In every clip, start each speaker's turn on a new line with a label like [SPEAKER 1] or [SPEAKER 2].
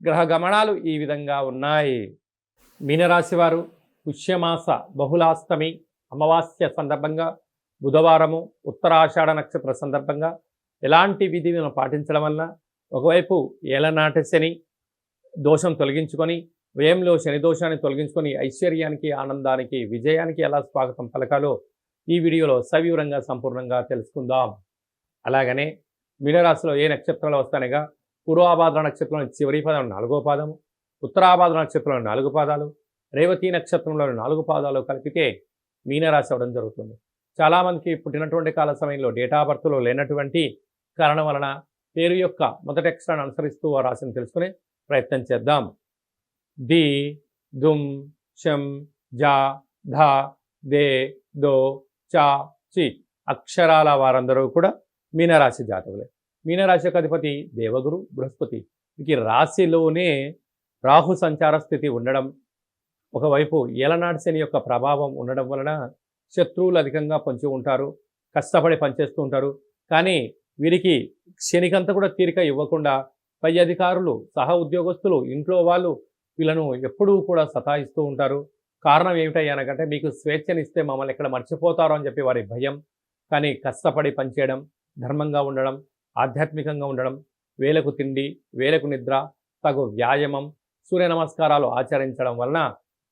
[SPEAKER 1] గ్రహ గమనాలు ఈ విధంగా ఉన్నాయి. మీనరాశి వారు పుష్యమాస బహుళాష్టమి అమావాస్య సందర్భంగా బుధవారము ఉత్తరాషాఢ నక్షత్ర సందర్భంగా ఎలాంటి విధిని పాటించడం వల్ల ఒకవైపు ఏలనాటి శని దోషం తొలగించుకొని వ్యయంలో శని దోషాన్ని తొలగించుకొని ఐశ్వర్యానికి ఆనందానికి విజయానికి ఎలా స్వాగతం పలకాలో ఈ వీడియోలో సవివరంగా సంపూర్ణంగా తెలుసుకుందాం. అలాగనే మీనరాశిలో ఏ నక్షత్రాలు వస్తానగా పూర్వాభాద్ర నక్షత్రంలోని చివరి పాదం నాలుగో పాదము ఉత్తరాభాద్ర నక్షత్రంలో నాలుగు పాదాలు రేవతి నక్షత్రంలోని నాలుగు పాదాలు కలిపితే మీనరాశి అవ్వడం జరుగుతుంది. చాలామందికి పుట్టినటువంటి కాల సమయంలో డేటా బర్త్లో లేనటువంటి కారణం వలన పేరు యొక్క మొదటి అక్షరాన్ని అనుసరిస్తూ ఆ రాశిని తెలుసుకునే ప్రయత్నం చేద్దాం. ది దుమ్ షం జా ధ దే దో చా చి అక్షరాల వారందరూ కూడా మీనరాశి జాతకులే. మీనరాశి అధిపతి దేవగురు బృహస్పతి. ఈ రాశిలోనే రాహు సంచార స్థితి ఉండడం ఒకవైపు ఏలనాటి శని యొక్క ప్రభావం ఉండడం వలన శత్రువులు అధికంగా పంచి ఉంటారు కష్టపడి పనిచేస్తూ ఉంటారు. కానీ వీరికి శనికంతా కూడా తీరిక ఇవ్వకుండా పై అధికారులు సహ ఉద్యోగస్తులు ఇంట్లో వాళ్ళు వీళ్ళను ఎప్పుడూ కూడా సతాయిస్తూ ఉంటారు. కారణం ఏమిటయ్యానకంటే మీకు స్వేచ్ఛనిస్తే మమ్మల్ని ఎక్కడ మర్చిపోతారు అని చెప్పి వారి భయం. కానీ కష్టపడి పనిచేయడం ధర్మంగా ఉండడం ఆధ్యాత్మికంగా ఉండడం వేలకు తిండి వేలకు నిద్ర తగు వ్యాయామం సూర్య నమస్కారాలు ఆచరించడం వలన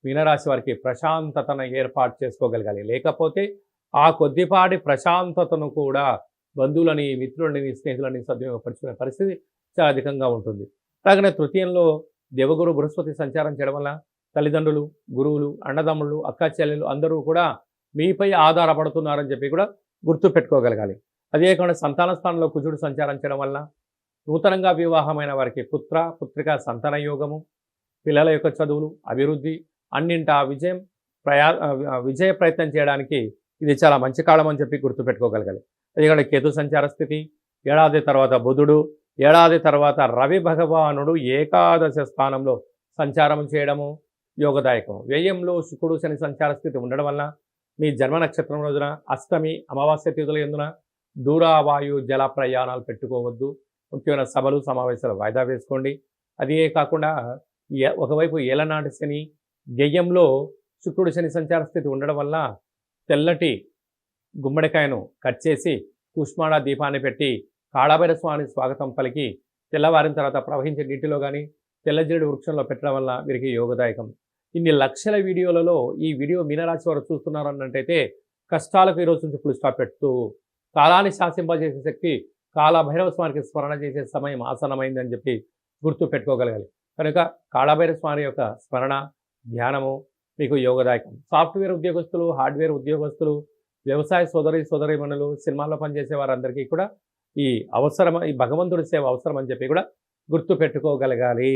[SPEAKER 1] మీనరాశి వారికి ప్రశాంతతను ఏర్పాటు చేసుకోగలగాలి. లేకపోతే ఆ కొద్దిపాటి ప్రశాంతతను కూడా బంధువులని మిత్రులని స్నేహితులని సద్వినియోగపరుచుకునే పరిస్థితి చాలా అధికంగా ఉంటుంది. అలాగనే తృతీయంలో దేవగురు బృహస్పతి సంచారం చేయడం వల్ల తల్లిదండ్రులు గురువులు అన్నదమ్ముళ్ళు అక్క చెల్లెలు అందరూ కూడా మీపై ఆధారపడుతున్నారని చెప్పి కూడా గుర్తు పెట్టుకోగలగాలి అదే కాకుండా సంతాన స్థానంలో కుజుడు సంచారం చేయడం వల్ల నూతనంగా వివాహమైన వారికి పుత్ర పుత్రిక సంతాన యోగము పిల్లల యొక్క చదువులు అభివృద్ధి అన్నింటా విజయం ప్రయా విజయ ప్రయత్నం చేయడానికి ఇది చాలా మంచి కాలం అని చెప్పి గుర్తుపెట్టుకోగలగాలి. ఎందుకంటే కేతు సంచార స్థితి ఏడాది తర్వాత బుధుడు ఏడాది తర్వాత రవి భగవానుడు ఏకాదశ స్థానంలో సంచారం చేయడము యోగదాయకం వ్యయంలో శుక్రుడు శని సంచార స్థితి ఉండడం వల్ల మీ జన్మ నక్షత్రం రోజున అష్టమి అమావాస్య తిథుల ఎందున దూరావాయు జల ప్రయాణాలు పెట్టుకోవద్దు. ముఖ్యమైన సభలు సమావేశాలు వాయిదా వేసుకోండి. అదే కాకుండా ఒకవైపు ఏలనాటి శని గెయ్యంలో శుక్రుడు శని సంచార స్థితి ఉండడం వల్ల తెల్లటి గుమ్మడికాయను కట్ చేసి కుష్మాడ దీపాన్ని పెట్టి కాళాభైర స్వామి స్వాగతం పలికి తెల్లవారిన తర్వాత ప్రవహించే నీటిలో కానీ తెల్లజిరుడు వృక్షంలో పెట్టడం వల్ల వీరికి యోగదాయకం. ఇన్ని లక్షల వీడియోలలో ఈ వీడియో మీనరాశి వారు చూస్తున్నారన్నట్టయితే కష్టాలకు ఈరోజు నుంచి ఫుల్ స్టాప్ పెడుతూ కాలాన్ని శాసింపజేసే శక్తి కాళభైరవ స్వామికి స్మరణ చేసే సమయం ఆసనమైందని చెప్పి గుర్తు పెట్టుకోగలగాలి. కనుక కాళభైరవ స్వామి యొక్క స్మరణ ధ్యానము మీకు యోగదాయకం. సాఫ్ట్వేర్ ఉద్యోగస్తులు హార్డ్వేర్ ఉద్యోగస్తులు వ్యవసాయ సోదరి సోదరిమణులు సినిమాల్లో పనిచేసే వారందరికీ కూడా ఈ అవసరం ఈ భగవంతుడి సేవ అవసరం అని చెప్పి కూడా గుర్తు పెట్టుకోగలగాలి.